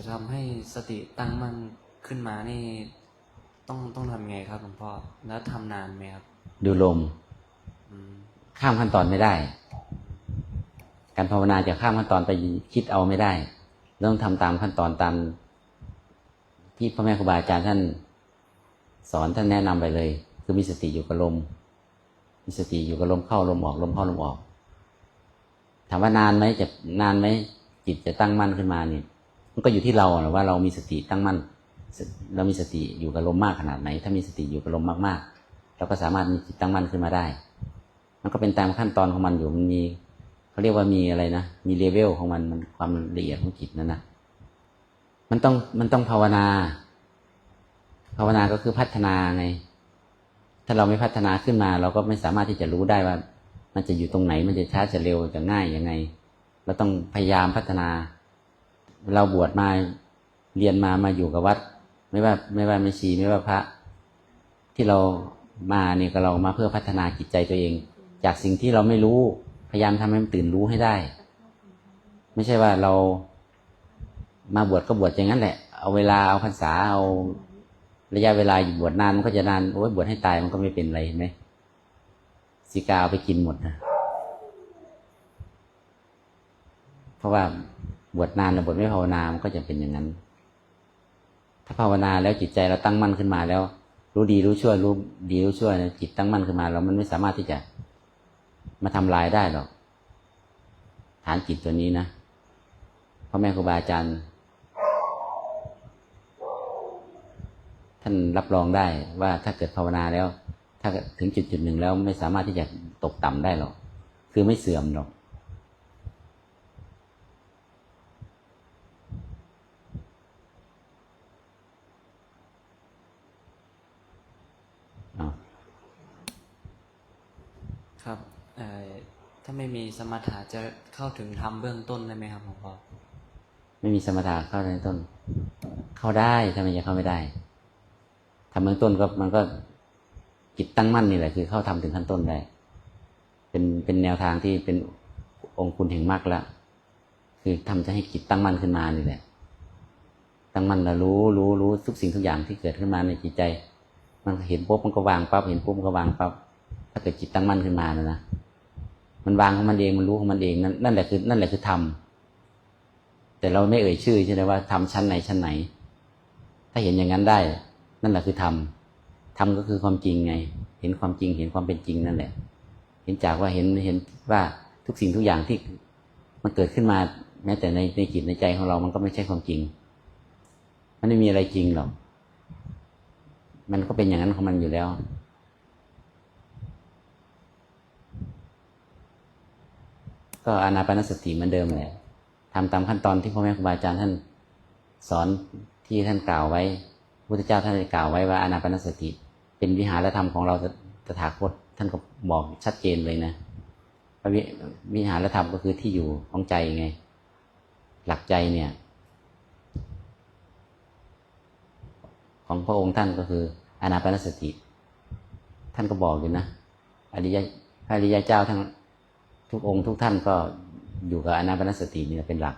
จะทำให้สติตั้งมั่นขึ้นมานี่ ต้องต้องทำไงครับหลวงพ่อแล้วทำนานไหมครับ ดูลมอืมข้ามขั้นตอนไม่ได้ การภาวนาจะข้ามขั้นตอนไปคิดเอาไม่ได้ต้องทำตามขั้นตอนตาม ที่พ่อแม่ครูบาอาจารย์ท่านสอนท่านแนะนำไปเลย คือมีสติอยู่กับลม มีสติอยู่กับลมเข้าลมออกลมเข้าลมออกถามว่านานไหมจะนานไหมจิตจะตั้งมั่นขึ้นมาเนี่ย มันก็อยู่ที่เราอว่าเรามีสติตั้งมั่นเรามีสติอยู่กับลมมากขนาดไหน ถ้ามีสติอยู่กับลมมากๆ เราก็สามารถมีจิตตั้งมั่นขึ้นมาได้ มันก็เป็นตามขั้นตอนของมันอยู่มันมีเขาเรียกว่ามีอะไรนะ มีเลเวลของมันมันความละเอียดของจิตนั่นนะมันต้องมันต้องภาวนา ภาวนาก็คือพัฒนาไง ถ้าเราไม่พัฒนาขึ้นมา เราก็ไม่สามารถที่จะรู้ได้ว่า มันจะอยู่ตรงไหนมันจะช้าจะเร็วจะง่ายยังไง เราต้องพยายามพัฒนา เราบวชมาเรียนมามาอยู่กับวัด ไม่ว่าไม่ว่าไม่ชีไม่ว่าพระ ที่เรามาเนี่ยก็เรามาเพื่อพัฒนาจิตใจตัวเอง จากสิ่งที่เราไม่รู้พยายามทำให้มันตื่นรู้ให้ได้ ไม่ใช่ว่าเรามาบวชก็บวชอย่างนั้นแหละ เอาเวลาเอาพรรษาเอาระยะเวลาบวชนานมันก็จะนานโอ้ยบวชให้ตายมันก็ไม่เป็นไรเห็นไหมสิกาเอาไปกินหมดนะเพราะว่า บวชนานแล้วบวชไม่ภาวนามันก็จะเป็นอย่างนั้น ถ้าภาวนาแล้วจิตใจเราตั้งมั่นขึ้นมาแล้ว รู้ดีรู้ชั่วรู้ดีรู้ชั่วนะจิตตั้งมั่นขึ้นมาแล้วมันไม่สามารถที่จะ มาทำลายได้หรอกฐานจิตตัวนี้นะพ่อแม่ครูบาอาจารย์ท่านรับรองได้ว่าถ้าเกิดภาวนาแล้ว ถ้าถึงจุดจุดหนึ่งแล้วไม่สามารถที่จะตกต่ำได้หรอก คือไม่เสื่อมหรอก ครับถ้าไม่มีสมถะจะเข้าถึงทำเบื้องต้นได้ไหมครับหลวงพ่อไม่มีสมถะเข้าในต้น เข้าได้ทำไมจะเข้าไม่ได้ทำเบื้องต้นก็มันก็จิตตั้งมั่นนี่แหละคือเข้าทำถึงขั้นต้นได้ เป็นเป็นแนวทางที่เป็นองค์คุณแห่งมรรคละคือทำจะให้จิตตั้งมั่นขึ้นมานี่แหละ ตั้งมั่นแล้วรู้รู้รู้ทุกสิ่งทุกอย่างที่เกิดขึ้นมาในจิตใจ มันเห็นปุ๊บมันก็วางปั๊บเห็นปุ๊บมันก็วางปั๊บาเกิดจิตตั้งมั่นขึ้นมาแล้วนะมันวางของมันเองมันรู้ของมันเองนั่นนั่นแหละคือนั่นแหละคือธรรมแต่เราไม่เอ่ยชื่อใช่ไหมว่าทำชั้นไหนชั้นไหน ถ้าเห็นอย่างนั้นได้ นั่นแหละคือธรรมธรรมก็คือความจริงไง เห็นความจริงเห็นความเป็นจริงนั่นแหละ เห็นจากว่าเห็นเห็นว่าทุกสิ่งทุกอย่างที่มันเกิดขึ้นมาแม้แต่ในในจิตในใจของเรามันก็ไม่ใช่ความจริง มันไม่มีอะไรจริงหรอกมันก็เป็นอย่างนั้นของมันอยู่แล้ว ก็อานาปนสติเหมือนเดิมแหละทำตามขั้นตอนที่พ่อแม่ครูบาอาจารย์ท่านสอนที่ท่านกล่าวไว้พุทธเจ้าท่านได้กล่าวไว้ว่าอานาปนสติ เป็นวิหารธรรมของเราตถาคตท่านก็บอกชัดเจนเลยนะว่าวิวิหารธรรมก็คือที่อยู่ของใจไง หลักใจเนี่ย ของพระองค์ท่านก็คืออานาปนสติ ท่านก็บอกอยู่นะอริยพระอริยเจ้าทั้ง ทุกองค์ทุกท่านก็อยู่กับอนาปานสตินี่เป็นหลัก